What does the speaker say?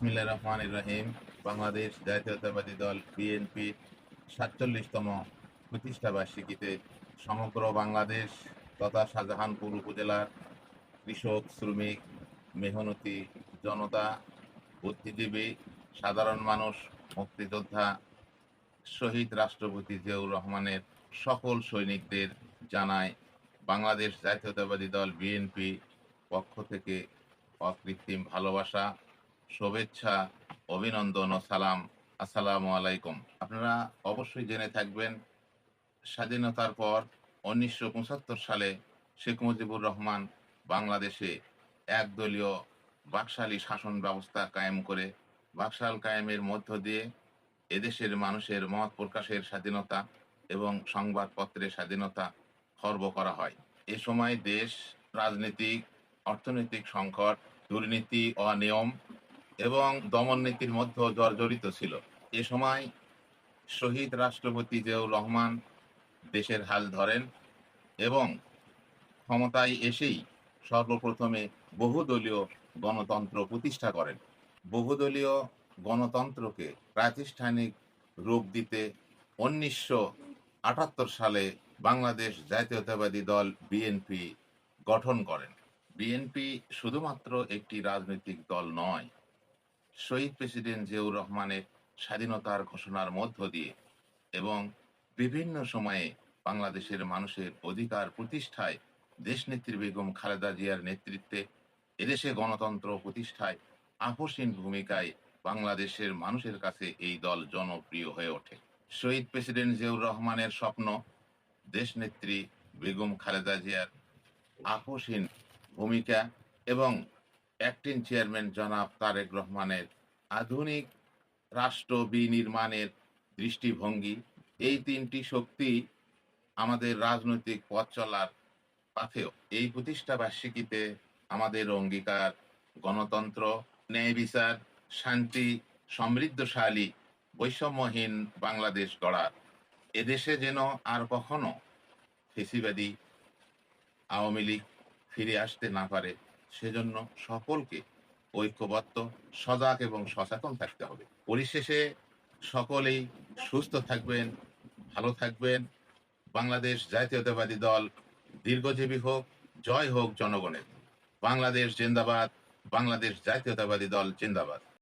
বিসমিল্লাহ রহমান রহিম। বাংলাদেশ জাতীয়তাবাদী দল বিএনপি সাতচল্লিশতম প্রতিষ্ঠা বার্ষিকীতে সমগ্র বাংলাদেশ তথা শাহজাহানপুর উপজেলার কৃষক, শ্রমিক, মেহনতি জনতা, বুদ্ধিজীবী, সাধারণ মানুষ, মুক্তিযোদ্ধা, শহীদ রাষ্ট্রপতি জিয়াউর রহমানের সকল সৈনিকদের জানায় বাংলাদেশ জাতীয়তাবাদী দল বিএনপি পক্ষ থেকে অকৃত্রিম ভালোবাসা। শুভেচ্ছা, অভিনন্দন ও সালাম। আসসালামু আলাইকুম। আপনারা অবশ্যই জেনে থাকবেন, স্বাধীনতার পর উনিশশো পঁচাত্তর সালে শেখ মুজিবুর রহমান বাংলাদেশে একদলীয় বাকশালী শাসন ব্যবস্থা কায়েম করে, বাকশাল কায়েমের মধ্য দিয়ে এদেশের মানুষের মত প্রকাশের স্বাধীনতা এবং সংবাদপত্রের স্বাধীনতা খর্ব করা হয়। এ সময় দেশ, রাজনৈতিক, অর্থনৈতিক সংকট, দুর্নীতি, অনিয়ম এবং দমন নীতির মধ্যে জর্জরিত ছিল। এ সময় শহীদ রাষ্ট্রপতি জিয়াউর রহমান দেশের হাল ধরেন এবং ক্ষমতায় এসেই সর্বপ্রথমে বহুদলীয় গণতন্ত্র প্রতিষ্ঠা করেন। বহুদলীয় গণতন্ত্রকে প্রাতিষ্ঠানিক রূপ দিতে উনিশশো আটাত্তর সালে বাংলাদেশ জাতীয়তাবাদী দল বিএনপি গঠন করেন। বিএনপি শুধুমাত্র একটি রাজনৈতিক দল নয় শহীদ প্রেসিডেন্ট জিয়াউর রহমানের স্বাধীনতার ঘোষণার মধ্য দিয়ে এবং বিভিন্ন সময়ে বাংলাদেশের মানুষের অধিকার প্রতিষ্ঠায় দেশনেত্রী বেগম খালেদা জিয়ার নেতৃত্বে এদেশে গণতন্ত্র প্রতিষ্ঠায় আপসীন ভূমিকায় বাংলাদেশের মানুষের কাছে এই দল জনপ্রিয় হয়ে ওঠে। শহীদ প্রেসিডেন্ট জিয়াউর রহমানের স্বপ্ন দেশনেত্রী বেগম খালেদা জিয়ার আপসীন ভূমিকা এবং অ্যাক্টিং চেয়ারম্যান জনাব তারেক রহমানের আধুনিক রাষ্ট্র বিনির্মাণের দৃষ্টিভঙ্গি। এই তিনটি শক্তি আমাদের রাজনৈতিক পথ চলার পাথেও। এই প্রতিষ্ঠা বার্ষিকীতে আমাদের অঙ্গীকার গণতন্ত্র, ন্যায় বিচার, শান্তি, সমৃদ্ধশালী, বৈষম্যহীন বাংলাদেশ গড়ার। এদেশে যেন আর কখনো ফেসিবাদী আওয়ামী লীগ ফিরে আসতে না পারে সেজন্য সকলকে ঐক্যবদ্ধ, সজাগ এবং সচেতন থাকতে হবে। পরিশেষে সকলেই সুস্থ থাকবেন, ভালো থাকবেন। বাংলাদেশ জাতীয়তাবাদী দল দীর্ঘজীবী হোক, জয় হোক জনগণের। বাংলাদেশ জিন্দাবাদ, বাংলাদেশ জাতীয়তাবাদী দল জিন্দাবাদ।